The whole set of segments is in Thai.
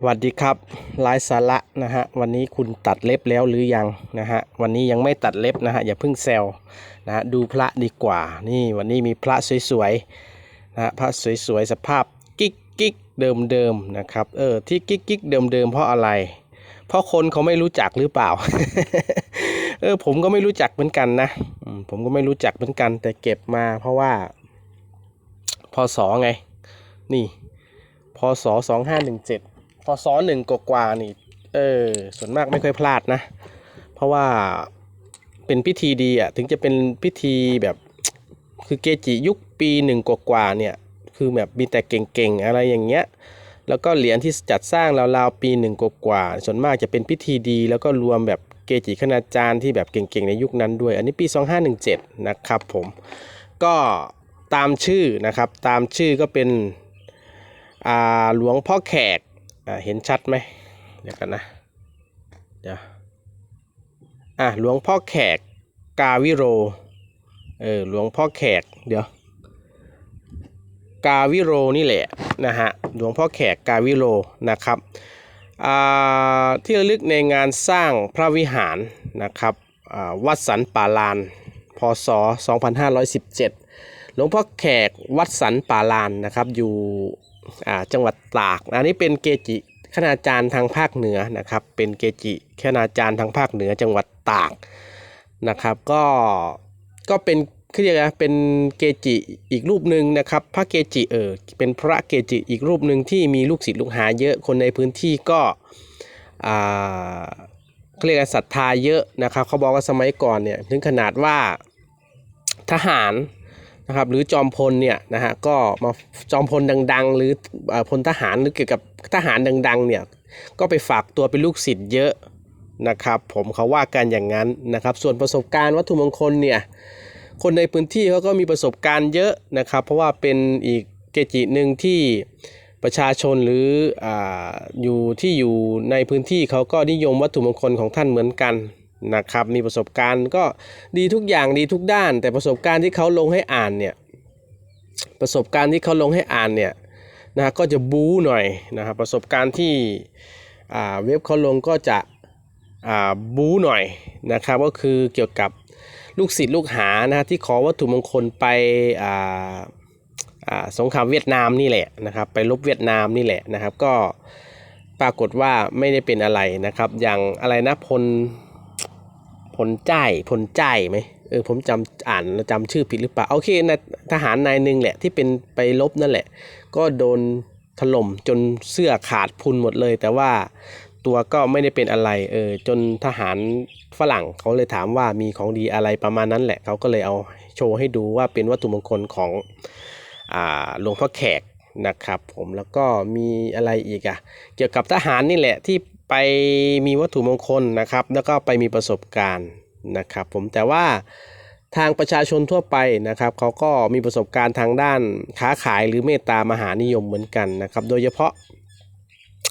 สวัสดีครับลายสาระนะฮะวันนี้คุณตัดเล็บแล้วหรือยังนะฮะวันนี้ยังไม่ตัดเล็บนะฮะอย่าเพิ่งแซวนะฮะดูพระดีกว่านี่วันนี้มีพระสวยๆนะฮะพระสวยๆสภาพกิ๊กกิ๊กเดิมเดิมๆนะครับเออที่กิ๊กกิ๊กเดิมเดิมๆเพราะอะไร เพราะคนเขาไม่รู้จักหรือเปล่า เออผมก็ไม่รู้จักเหมือนกันนะผมก็ไม่รู้จักเหมือนกัน แต่เก็บมาเพราะว่าพศไง นี่พศสองห้าหนึ่งเจ็ด พศหนึ่งกว่านี่ เออ ส่วนมากไม่ค่อยพลาดนะ เพราะว่าเป็นพิธีดีอะ ถึงจะเป็นพิธีแบบ คือเกจิยุคปีหนึ่งกว่าเนี่ย คือแบบมีแต่เก่งๆ อะไรอย่างเงี้ย แล้วก็เหรียญที่จัดสร้างราวๆปีหนึ่งกว่าส่วนมากจะเป็นพิธีดี แล้วก็รวมแบบเกจิคณาจารย์ที่แบบเก่งๆ ในยุคนั้นด้วย อันนี้ปี 2517 นะครับผม ก็ตามชื่อนะครับ ตามชื่อก็เป็นหลวงพ่อแขก เห็นชัดไหมเดี๋ยวกันนะ เดี๋ยว อะหลวงพ่อแขกกาวิโร เออหลวงพ่อแขกเดี๋ยว กาวิโรนี่แหละนะฮะหลวงพ่อแขกกาวิโรนะครับที่ระลึกในงานสร้างพระวิหารนะครับวัดสันป่าลาน พศ 2517 หลวงพ่อแขกวัดสันป่าลานนะครับอยู่ จังหวัดตากอันนี้เป็นเกจิคณาจารย์ทางภาคเหนือนะครับ เป็นเกจิคณาจารย์ทางภาคเหนือจังหวัดตากนะครับ ก็ก็เป็นเรียกอะไรเป็นเกจิอีกรูปหนึ่งนะครับ พระเกจิเออเป็นพระเกจิอีกรูปหนึ่งที่มีลูกศิษย์ลูกหาเยอะคนในพื้นที่ก็อ่าเขาเรียกอะไรศรัทธาเยอะนะครับเขาบอกว่าสมัยก่อนเนี่ยถึงขนาดว่าทหาร นะครับหรือจอมพลเนี่ยนะฮะก็มาจอมพลดัง ๆ หรือพลทหารหรือเกี่ยวกับทหารดังๆเนี่ยก็ไปฝากตัวเป็นลูกศิษย์เยอะนะครับผมเขาว่ากันอย่างนั้นนะครับ ส่วนประสบการณ์วัตถุมงคลเนี่ยคนในพื้นที่เขาก็มีประสบการณ์เยอะนะครับ เพราะว่าเป็นอีกเกจิหนึ่งที่ประชาชนหรือออยู่ที่อยู่ในพื้นที่เขาก็นิยมวัตถุมงคลของท่านเหมือนกัน นะครับมีประสบการณ์ก็ดีทุกอย่างดีทุกด้าน แต่ประสบการณ์ที่เขาลงให้อ่านเนี่ยประสบการณ์ที่เขาลงให้อ่านเนี่ยนะฮะก็จะบู๊หน่อยนะครับประสบการณ์ที่อ่าเว็บเขาลงก็จะอ่าบู๊หน่อยนะครับก็คือเกี่ยวกับลูกศิษย์ลูกหานะฮะที่ขอวัตถุมงคลไปอ่าอ่าสงครามเวียดนามนี่แหละนะครับไปรบเวียดนามนี่แหละนะครับ ก็ปรากฏว่าไม่ได้เป็นอะไรนะครับ อย่างอะไรนะพล พลจ่ายพลจ่ไหมเออผมจำอ่านแล้วจำชื่อผิดหรือเปล่าโอเคนะทหารนายหนึ่งแหละที่เป็นไปรบนั่นแหละ ก็โดนถล่มจนเสื้อขาดพุนหมดเลย แต่ว่าตัวก็ไม่ได้เป็นอะไรเออจนทหารฝรั่งเขาเลยถามว่ามีของดีอะไรประมาณนั้นแหละเขาก็เลยเอาโชว์ให้ดูว่าเป็นวัตถุมงคลของอ่าหลวงพ่อแขกนะครับผมแล้วก็มีอะไรอีกอะเกี่ยวกับทหารนี่แหละที่ ไปมีวัตถุมงคลนะครับ แล้วก็ไปมีประสบการณ์นะครับ ผมแต่ว่าทางประชาชนทั่วไปนะครับเขาก็มีประสบการณ์ทางด้านค้าขายหรือเมตตามหานิยมเหมือนกันนะครับ โดยเฉพาะ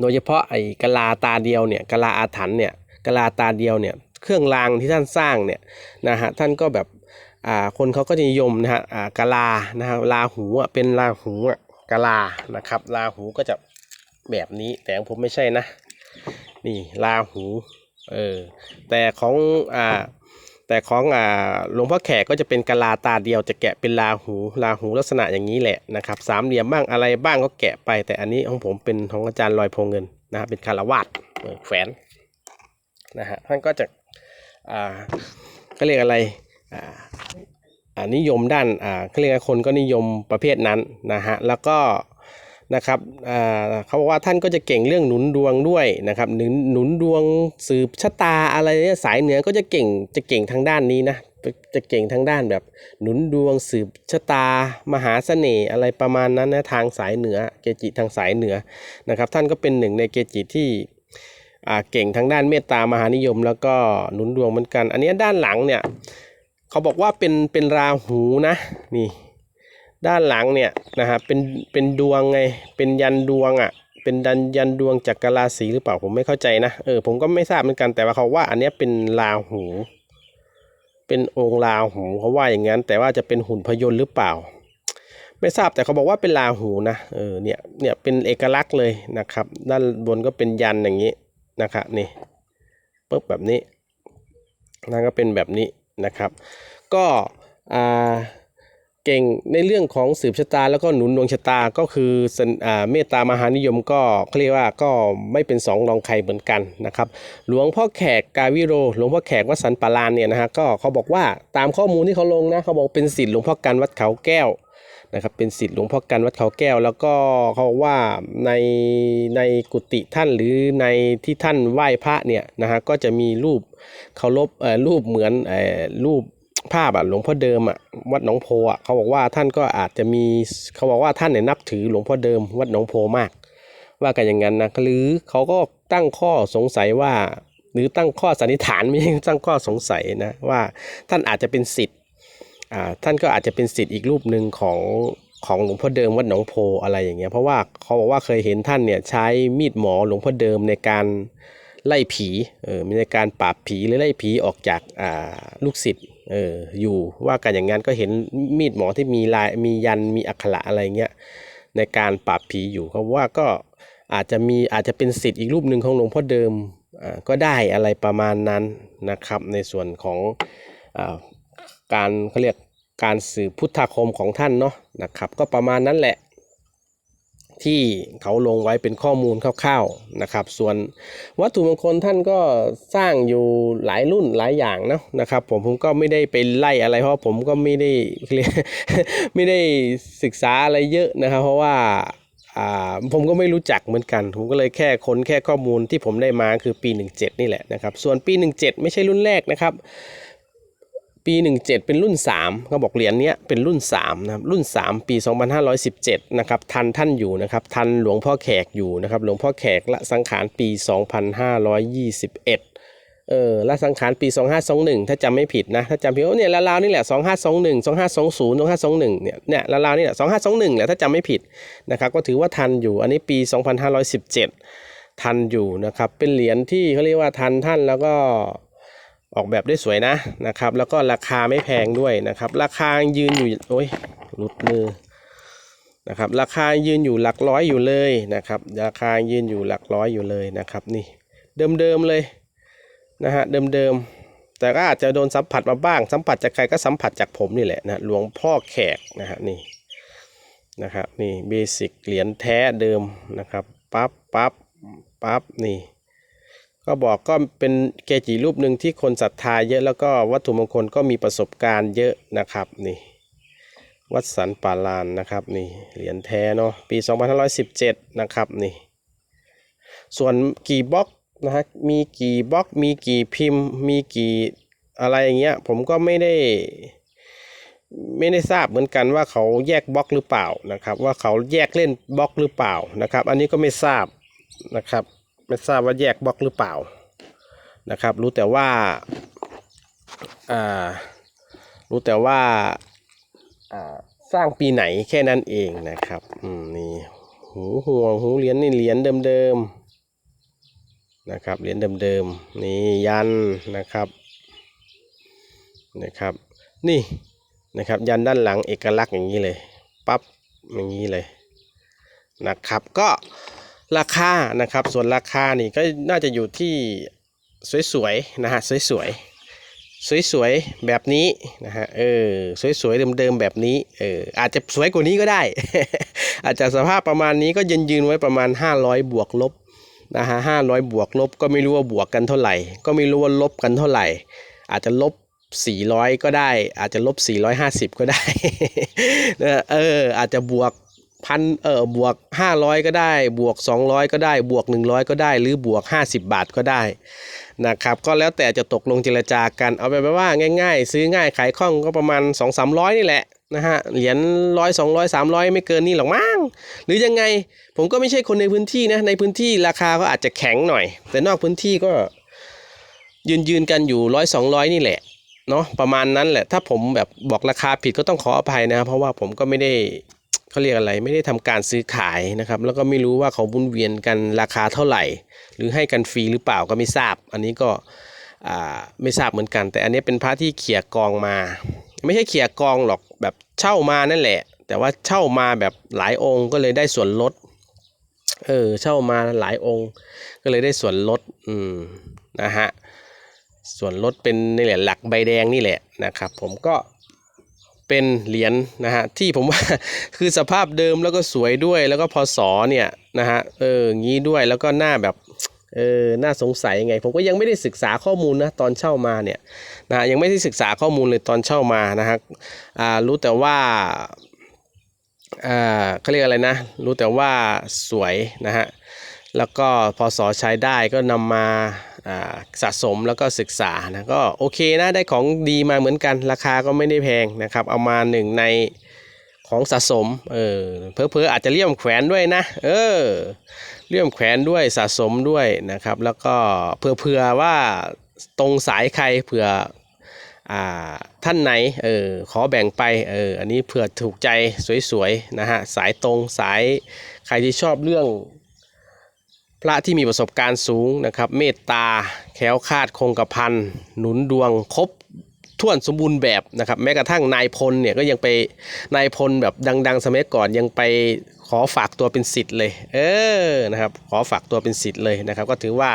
โดยเฉพาะไอ้กะลาตาเดียวเนี่ยกะลาอาถรรพ์เนี่ยกะลาตาเดียวเนี่ยเครื่องรางที่ท่านสร้างเนี่ยนะฮะท่านก็แบบอ่าคนเขาก็จะนิยมนะฮะอ่ากะลานะฮะลาหูอะเป็นลาหูอะกะลานะครับลาหูก็จะแบบนี้แต่ของผมไม่ใช่นะ นี่ลาหู เออ แต่ของอ่าแต่ของอ่าหลวงพ่อแขกก็จะเป็นกะลาตาเดียวจะแกะเป็นลาหูลาหูลักษณะอย่างนี้แหละนะครับสามเหลี่ยมบ้างอะไรบ้างก็แกะไป แต่อันนี้ของผมเป็นของอาจารย์ลอยโพเงินนะฮะเป็นคารวาสแขวนนะฮะท่านก็จะอ่าก็เรียกอะไรอ่าอ่านิยมด้านอ่าเขาเรียกคนก็นิยมประเภทนั้นนะฮะแล้วก็ นะครับเขาบอกว่าท่านก็จะเก่งเรื่องหนุนดวงด้วยนะครับหนุนหนุนดวงสืบชะตาอะไรเนี่ยสายเหนือก็จะเก่งจะเก่งทางด้านนี้นะจะเก่งทางด้านแบบหนุนดวงสืบชะตามหาเสน่ห์อะไรประมาณนั้นนะทางสายเหนือเกจิทางสายเหนือนะครับท่านก็เป็นหนึ่งในเกจิที่เก่งทางด้านเมตตามหานิยม แล้วก็หนุนดวงเหมือนกัน อันนี้ด้านหลังเนี่ยเขาบอกว่าเป็นเป็นราหูนะนี่ ด้านหลังเนี่ยนะฮะเป็นเป็นดวงไงเป็นยันดวงอะ่ะเป็นดันยันดวงจักรราศีหรือเปล่าผมไม่เข้าใจนะเออผมก็ไม่ทราบเหมือนกันแต่ว่าเขาว่าอันนี้เป็นราหู เป็นองค์ราหูเขาว่าอย่างนั้น แต่ว่าจะเป็นหุ่นพยนต์หรือเปล่า ไม่ทราบแต่เขาบอกว่าเป็นลาหูนะเออเนี่ยเนี่ยเป็นเอกลักษณ์เลยนะครับ ด้านบนก็เป็นยันอย่างนี้นะครับนี่ปุ๊บแบบนี้นั่นก็เป็นแบบนี้นะครับ ก็อ่า เก่งในเรื่องของสืบชะตาแล้วก็หนุนดวงชะตาก็คืออเมตตามหานิยมก็เขาเรียกว่าก็ไม่เป็นสองรองใครเหมือนกันนะครับ หลวงพ่อแขกกาวิโร หลวงพ่อแขกวัดสันปาลานเนี่ยนะฮะก็เขาบอกว่าตามข้อมูลที่เขาลงนะเขาบอกเป็นศิษย์หลวงพ่อกันวัดเขาแก้วนะครับเป็นศิษย์หลวงพ่อกันวัดเขาแก้ว แล้วก็เขาว่าในในกุฏิท่านหรือในที่ท่านไหว้พระเนี่ยนะฮะก็จะมีรูปเคารพรูปเหมือนอรูป ภาพอะหลวงพ่อเดิมอะวัดหนองโพอะเขาบอกว่าท่านก็อาจจะมีเขาบอกว่าท่านเนี่ยนับถือหลวงพ่อเดิมวัดหนองโพมาก ว่ากันอย่างนั้นนะหรือเขาก็ตั้งข้อสงสัยว่า หรือตั้งข้อสันนิษฐานไม่ใช่ตั้งข้อสงสัยนะว่าท่านอาจจะเป็นสิทธิ์อ่าท่านก็อาจจะเป็นสิทธิ์อีกรูปหนึ่งของของหลวงพ่อเดิมวัดหนองโพอะไรอย่างเงี้ยเพราะว่าเขาบอกว่าเคยเห็นท่านเนี่ยใช้มีดหมอหลวงพ่อเดิมในการไล่ผีเออในการปราบผีหรือไล่ผีออกจากอ่าลูกศิษย์ เอออยู่ว่ากันอย่างนั้นก็เห็นมีดหมอที่มีลายมียันมีอักขระอะไรเงี้ยในการปราบผีอยู่เขาว่าก็อาจจะมีอาจจะเป็นสิทธิ์อีกรูปหนึ่งของหลวงพ่อเดิมอ่าก็ได้อะไรประมาณนั้นนะครับในส่วนของอาการเขาเรียกการสืบพุทธาคมของท่านเนาะนะครับ ก็ประมาณนั้นแหละ ที่เขาลงไว้เป็นข้อมูลคร่าวๆนะครับ ส่วนวัตถุมงคลท่านก็สร้างอยู่หลายรุ่นหลายอย่างเนาะนะครับ ผมผมก็ไม่ได้ไปไล่อะไรเพราะผมก็ไม่ได้ไม่ได้ศึกษาอะไรเยอะนะครับ เพราะว่าอ่าผมก็ไม่รู้จักเหมือนกัน ผมก็เลยแค่ค้นแค่ข้อมูลที่ผมได้มาคือปี 17 นี่แหละนะครับ ส่วนปี 17 ไม่ใช่รุ่นแรกนะครับ ปี 17 เป็นรุ่น3เขาบอกเหรียญนี้เป็นรุ่น3นะครับรุ่น 3 ปี 2517 นะครับทันท่านอยู่นะครับทันหลวงพ่อแขกอยู่นะครับหลวงพ่อแขกละสังขารปี 2521 เออละสังขารปี 2521 ถ้าจำไม่ผิดนะถ้าจำผิดโอ้เนี่ยราวนี่แหละ 2521 2520 2521 เนี่ยเนี่ยราวนี่แหละ 2521แหละถ้าจำไม่ผิดนะครับก็ถือว่าทันอยู่อันนี้ปี 2517 ทันอยู่นะครับเป็นเหรียญที่เขาเรียกว่าทันท่านแล้วก็ ออกแบบได้สวยนะนะครับ แล้วก็ราคาไม่แพงด้วยนะครับ ราคายืนอยู่โอ้ยหลุดมือนะครับราคายืนอยู่หลักร้อยอยู่เลยนะครับ ราคายืนอยู่หลักร้อยอยู่เลยนะครับนี่เดิมๆเลยนะฮะเดิมๆแต่ก็อาจจะโดนสัมผัสมาบ้าง สัมผัสจากใครก็สัมผัสจากผมนี่แหละนะหลวงพ่อแขกนะฮะนี่นะครับนี่เบสิกเหรียญแท้เดิมนะครับปั๊บปั๊บปั๊บนี่ ก็บอกก็เป็นเกจิรูปหนึ่งที่คนศรัทธาเยอะแล้วก็วัตถุมงคลก็มีประสบการณ์เยอะนะครับนี่วัดสันป่าลานนะครับนี่เหรียญแท้เนาะปี 2517 นะครับนี่ส่วนกี่บล็อกนะฮะมีกี่บล็อกมีกี่พิมพ์ มีกี่อะไรอย่างเงี้ยผมก็ไม่ได้ไม่ได้ทราบเหมือนกันว่าเขาแยกบล็อกหรือเปล่านะครับ ว่าเขาแยกเล่นบล็อกหรือเปล่านะครับ อันนี้ก็ไม่ทราบนะครับ ไม่ทราบว่าแยกบล็อกหรือเปล่านะครับ รู้แต่ว่าอ่ารู้แต่ว่าอ่าสร้างปีไหนแค่นั้นเองนะครับอืมนี่หูห่วงหูเหรียญนี่เหรียญเดิมๆนะครับเหรียญเดิมๆนี่ยันนะครับนะครับ นี่นะครับยันด้านหลังเอกลักษณ์อย่างนี้เลยปั๊บอย่างนี้เลยนะครับก็ ราคานะครับ ส่วนราคานี่ก็น่าจะอยู่ที่สวยๆนะฮะสวยๆสวยๆแบบนี้นะฮะเออสวยๆเดิมๆแบบนี้เอออาจจะสวยกว่านี้ก็ได้ อาจจะสภาพประมาณนี้ก็ยืนยืนๆไว้ประมาณ 500 บวกลบนะฮะ500บวกลบก็ไม่รู้ว่าบวกกันเท่าไหร่ ก็ไม่รู้ว่าลบกันเท่าไหร่ อาจจะลบ 400 ก็ได้ อาจจะลบ 450 ก็ได้นะเอออาจจะบวก พันเออบวก 500 ก็ได้ บวก 200 ก็ได้ บวก 100 ก็ได้ หรือบวก 50 บาทก็ได้นะครับก็แล้วแต่จะตกลงเจรจากันเอาไปนว่าง่าย ๆ ซื้อง่ายขายคล่องก็ประมาณ 2 3 0 0 นี่แหละนะฮะเหรียญร้อยสองร้อยสามร้อยไม่เกินนี่หรอกมั้งหรือยังไงผมก็ไม่ใช่คนในพื้นที่นะในพื้นที่ราคาก็อาจจะแข็งหน่อย แต่นอกพื้นที่ก็ยืนยืนกันอยู่ร้อยสองร้อยนี่แหละเนาะประมาณนั้นแหละถ้าผมแบบบอกราคาผิดก็ต้องขออภัยนะ เพราะว่าผมก็ไม่ได้ เขาเรียกอะไรไม่ได้ทำการซื้อขายนะครับ แล้วก็ไม่รู้ว่าเขาบุนเวียนกันราคาเท่าไหร่ หรือให้กันฟรีหรือเปล่าก็ไม่ทราบ อันนี้ก็ไม่ทราบเหมือนกัน แต่อันนี้เป็นพระที่เขี่ยกองมา ไม่ใช่เขี่ยกองหรอกแบบเช่ามานั่นแหละ แต่ว่าเช่ามาแบบหลายองค์ก็เลยได้ส่วนลดเออเช่ามาหลายองค์ ก็เลยได้ส่วนลดอืมนะฮะส่วนลดเป็นนี่แหละหลักใบแดงนี่แหละนะครับ ผมก็ เป็นเหรียญนะฮะที่ผมว่าคือสภาพเดิมแล้วก็สวยด้วย แล้วก็พศเนี่ยนะฮะเอองี้ด้วยแล้วก็หน้าแบบเออน่าสงสัยไง ผมก็ยังไม่ได้ศึกษาข้อมูลนะตอนเช่ามาเนี่ยนะฮะยังไม่ได้ศึกษาข้อมูลเลยตอนเช่ามานะฮะอ่ารู้แต่ว่าอ่าเขาเรียกอะไรนะ รู้แต่ว่าสวยนะฮะ แล้วก็พอสอใช้ได้ก็นำมาสะสมแล้วก็ศึกษานะก็โอเคนะได้ของดีมาเหมือนกัน ราคาก็ไม่ได้แพงนะครับ เอามาหนึ่งในของสะสมเออเพอเพอๆอาจจะเลี่ยมแขวนด้วยนะ เออเลี่ยมแขวนด้วยสะสมด้วยนะครับ แล้วก็เผื่อเผื่อๆว่าตรงสายใครเผื่ออ่าท่านไหนเออขอแบ่งไปเอออันนี้เผื่อถูกใจสวยๆนะฮะสายตรงสายใครที่ชอบเรื่อง พระที่มีประสบการณ์สูงนะครับเมตตาแคล้วคาดคงกระพันหนุนดวงครบถ้วนสมบูรณ์แบบนะครับแม้กระทั่งนายพลเนี่ยก็ยังไปนายพลแบบดัง ๆ สมัยก่อนยังไปขอฝากตัวเป็นสิทธิ์เลย เออนะครับขอฝากตัวเป็นสิทธิ์เลยนะครับ ก็ถือว่า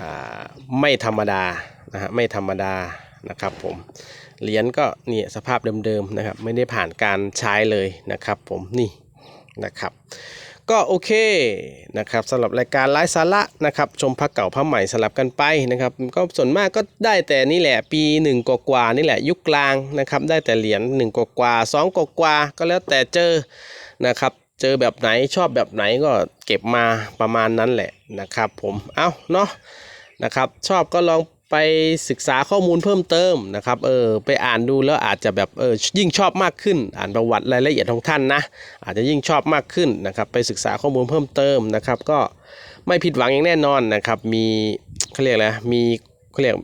อ่าไม่ธรรมดานะฮะไม่ธรรมดานะครับผมเหรียญก็เนี่ยสภาพเดิมๆนะครับไม่ได้ผ่านการใช้เลยนะครับผมนี่นะครับ ก็โอเคนะครับสำหรับรายการไลฟ์สาระนะครับ ชมพระเก่าพระใหม่สลับกันไปนะครับ ก็ส่วนมากก็ได้แต่นี่แหละปีหนึ่งกว่านี่แหละยุคกลางนะครับ ได้แต่เหรียญหนึ่งกว่าๆสองกว่าก็แล้วแต่เจอนะครับเจอแบบไหนชอบแบบไหนก็เก็บมาประมาณนั้นแหละนะครับ ผมเอาเนาะนะครับ ชอบก็ลองไปศึกษาข้อมูลเพิ่มเติมนะครับเออไปอ่านดูแล้วอาจจะแบบเออยิ่งชอบมากขึ้น อ่านประวัติรายละเอียดของท่านนะ อาจจะยิ่งชอบมากขึ้นนะครับ ไปศึกษาข้อมูลเพิ่มเติมนะครับ ก็ไม่ผิดหวังอย่างแน่นอนนะครับ มีเขาเรียกอะไรมีเขาเรียก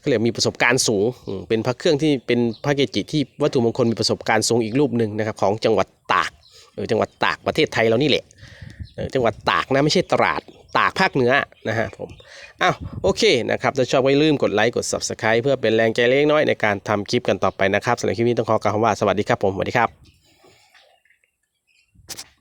เขาเรียกมีประสบการณ์สูง เป็นพระเครื่องที่เป็นพระเกจิที่วัตถุมงคลมีประสบการณ์สูงอีกรูปหนึ่งนะครับของจังหวัดตากเออจังหวัดตากประเทศไทยเรานี่แหละ จังหวัดตากนะไม่ใช่ตราดตากภาคเหนือนะฮะผมอ้าวโอเคนะครับถ้าชอบก็อย่าลืมกดไลค์กด subscribe เพื่อเป็นแรงใจเล็กน้อยในการทำคลิปกันต่อไปนะครับสำหรับคลิปนี้ต้องขอกล่าวคำว่าสวัสดีครับผมสวัสดีครับ